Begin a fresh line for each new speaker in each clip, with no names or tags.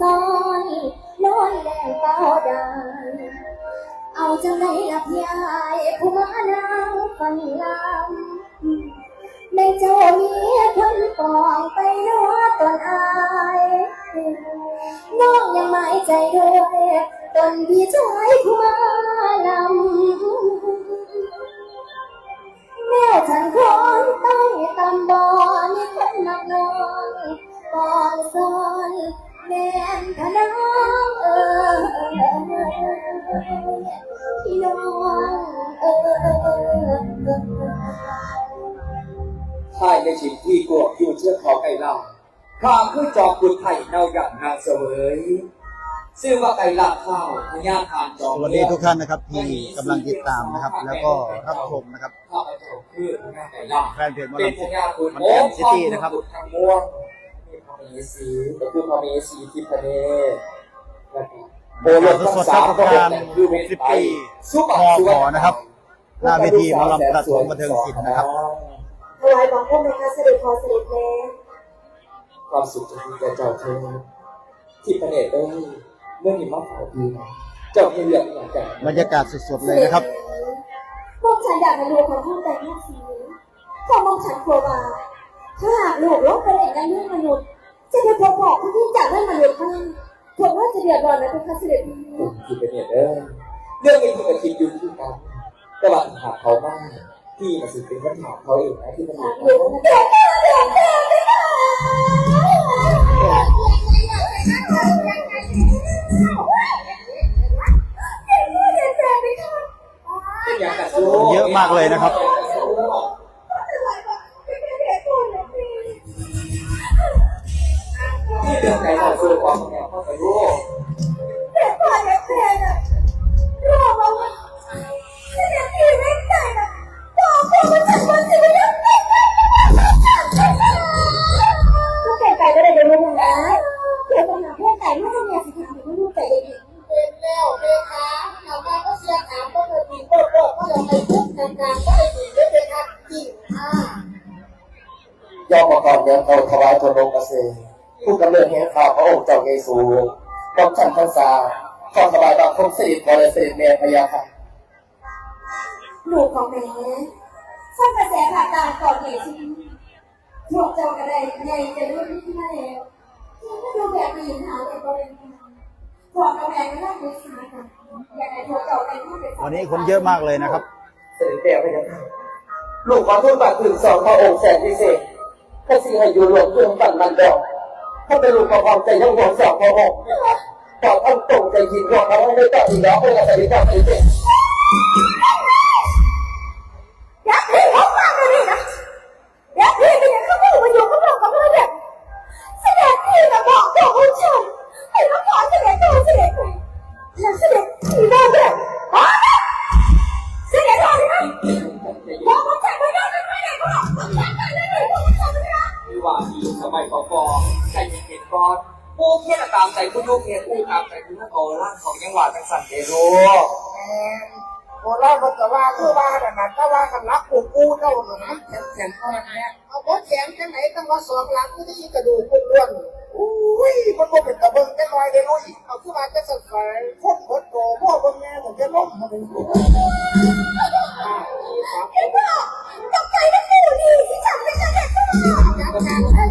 ซ้อนนอนแดงเป้าดานเอาจังไรล่ะพี่ายผู้มานางฟังลำในเจ้ามีคนปองไปนัวตอนอายน้องยังหมายใจด้วยตนพี่ชายผู้มาลำแม่ฉันคนใต้ เขา
ไก่ลำข้าคือจอมบุญไทยเนาอย่างนางเสวยชื่อว่าไก่ลำข้าวพญาทานจอม
สวัสดีทุกท่านนะครับที่กำลังติดตามนะครับ แล้วก็รับชมนะครับ
ข้าพเจ้าคือพญาไก่ลำ
แฟนเพจหมอ
เป็น
ลำ
พญาคุณ
มันแอนซิตี้นะครับ
ทางม่วงมีพระมีสีก็คือพระมีสีทิพเนศนะครับโบราณ
สดๆครับกับการ60ปีพอขอนะครับหน้าเวทีหมอลำประถมบันเทิงศิลป์นะครับ
ถวายบังคมนะคะเสด็จพอเสด็จแม่
ความสุขจะมีแก่เจ้าเธอที่พระเนตรเอ้ยเมื่อนี้มาเฝ้าดีนะเจ้ามีเรื่องอย่างกัน
บรรยากาศสดๆเลยนะครับ
พวกฉันอยากมาดูของผู้แต่งหน้าสีพอมองฉันกลัวว่าถ้าหากลูกลบไปในเรื่องมนุษย์จะไปพบบอกผู้ที่จากเรื่องมนุษย์ข้างพวกว่าจะเดือดร้อนและเป็นคาเสด็จพี่
ที่พระเนตรเอ้ยเรื่องนี้ที่กับคิดอยู่ที่กันแต่ว่าถามเขาบ้างพี่มาสิเป็นคนถามเขาเองนะที่พระเน
ถา
ต
ม
ร
ลูกเดือด
มากเลยนะครับ
ระ
อง
ค์เจ้าเยซูต้องฉันพรรษาขอถวายบังคมสิริพรเสด็จเมียพยาค่ะ
ลูกของแม่สร้างกระแสผ่านการก่อเหตุที่พวกเจ้าก็ได้ใหญ่จะรู้ที่มาแล้วที่ไม่รู้แบบนี้หาแต่ก็เป็นพวกเราแม่ก็ต้องปรึกษากันอยากให้พวกเจ้าได้พูดเป็น
วันนี้คนเยอะมากเลยนะครับ
เสด็จเมียพยาค่ะลูกขอทูลบัตรถึงสองพระองค์แสนพิเศษพระศรีให้อยู่รวมเครื่องปั่นมันดอก ถ้าเป็นลูกประคองใจยังหวงสองพระองค์ต่อท่านตรงใจยินรองเอาไว้ในต่ออีกแล้วเป็นอะไรที่ทำให้เจ็บ
อยากให้เขาฟังเลยนะอยากให้เป็นย่างเขาพูดมาอยู่เรากับเราแบบแสดงที่มาบอกตัวของฉันให้มาขอแสดงตัวแสดงแล้วแสดงที่บ้าแบบ ตาม
ใจผู้ยุเพียรผู้ตามใจผู้นักโอร่างของยังหวาจังสันเตโร
แอนโบราณมันจะว่าคือว่าแต่นั้นก็ว่ากันรักกูกูเจ้าหนูนแขนแขนเท่านั้นเนี่เอาเพราะแขนจังไหนต้องมาสองหลังก็ได้กระดูกคุณล้วนอุ้ยมันก็เป็นตะเบิงจังหน่อยเลยลุยเอาคือว่าจะสกายพบพดโตพ่อเบิ่งแม่เหมือนจะล้มมาเป็นกู
ไอ้พ่อตกใจนะกูดีที่ฉันไม่ใช่เด็กพ่อ
ยังยังให้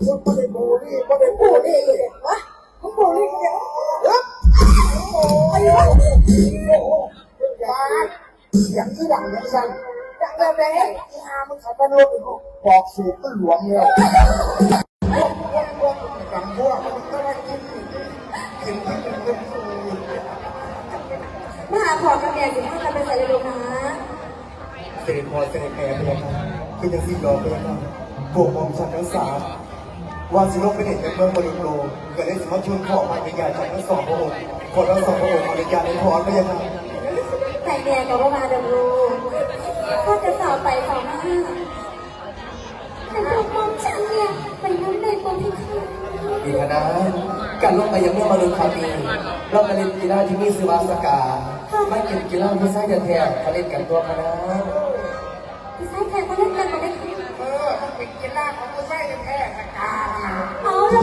คุณก็เป็นบูรี่ก็เป็น อย่างที่หลังยังสั่นอย่างแบบไหนที่หามึงขับรถไปบอกสูบก็หลวมเลยกังพวกมันก็ว่ากินกินกินกินกิน
มาหาพ่อกับแม่สิให้เราไปใส่ลูกนะ
เสด็จพอเสด็จแม่ไปเลยครับคือยังสิ่งรอไปเลยครับพวกผมชันทั้งสามว่าสิโลกเป็นเด็กเป็นเมืองบริโภคก็ได้สมัครชวนขอมาในงานจากทั้งสองพระองค์ ขอทั้งสองพระองค์มาในงานในพรไปเลยครับ
แต่แม่ก็ว่ามาเดรูก็จะสาวไปสาวมาแต่ลูกมองฉันเนี่ยไปนั่งในตรงที่เขา
ดีคณะการลงไปยังเมื่อมาลุนคามีเรามาเล่นกีฬาที่มีสวาสกาไม่เก็บกีฬาที่สร้างแท้ๆเขาเล่นกันตัวคณะ
ใช่ใครเขาเล่นกันมาได้
เออเป็นกีฬาของผู้ใชายแท้ๆสกา
เอาเรา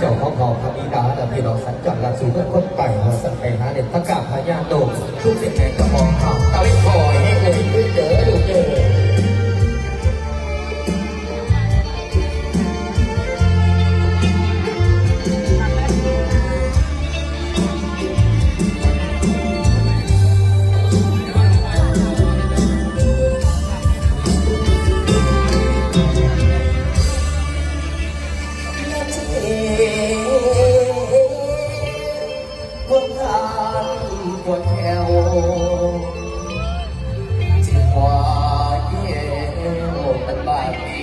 เจ้า
ของขอ
งพระบิดาและพี่น้องสัญจรลัดสู่เพื่อนคนไปหาสันไปหาเด็ดประกาศพญาโดมทุกสิ่งแห่งกระบอกข่าวตะลิานปวดแขวจิตหัวเยี่ยวเป็นบาดี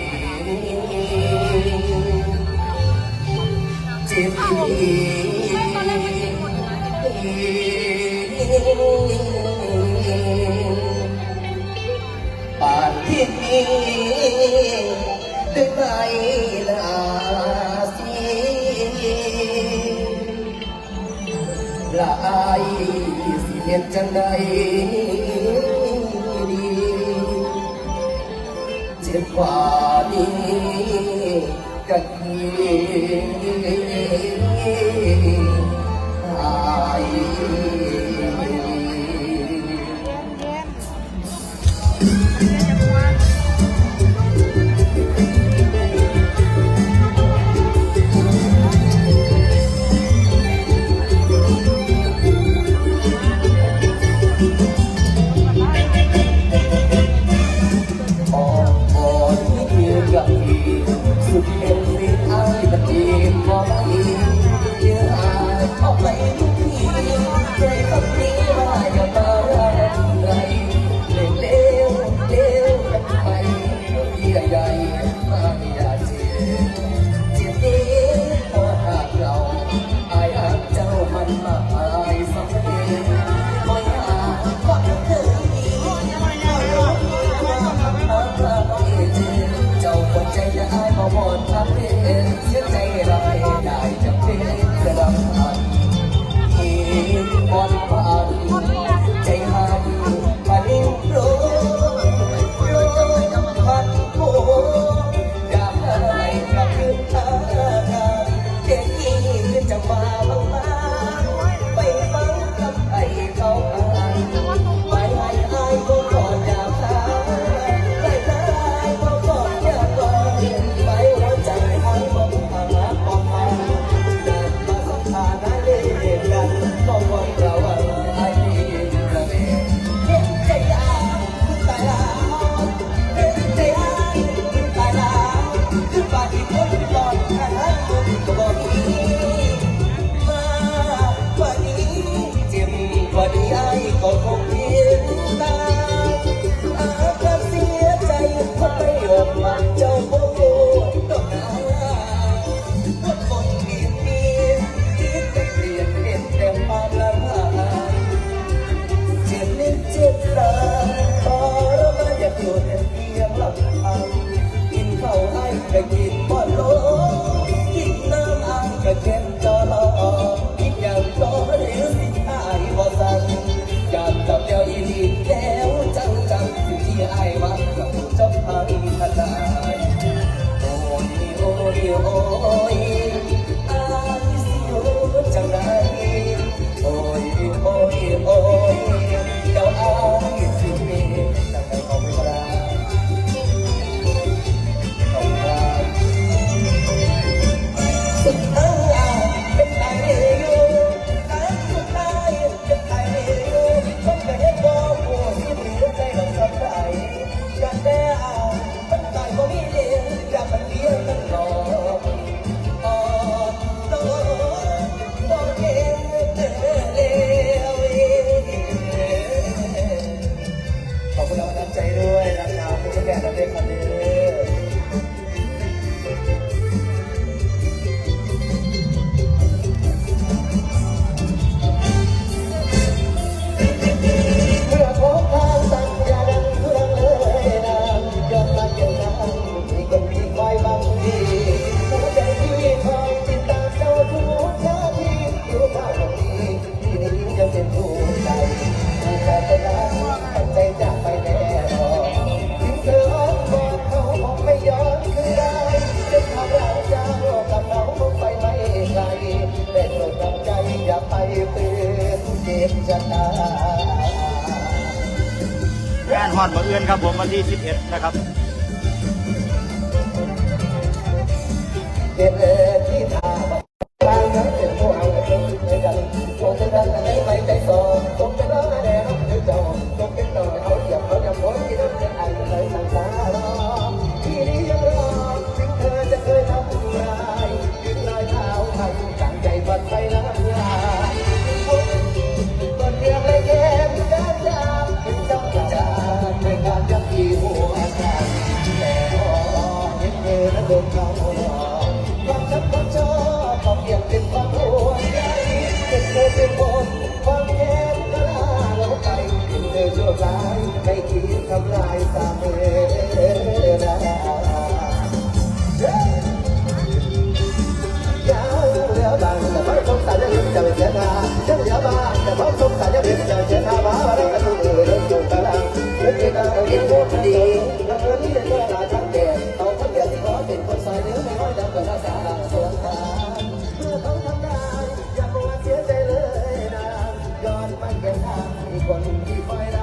จิตดีปานที่นี้ได้ไหม ห็นจังใดดีเจ็บกว่านี้กันทีหาย
งานฮอดมือเอือนครับผมวันที่ 11 นะครับ
เด็ดที่ทาบ ทำลายตาเมราคนที่คอยรัก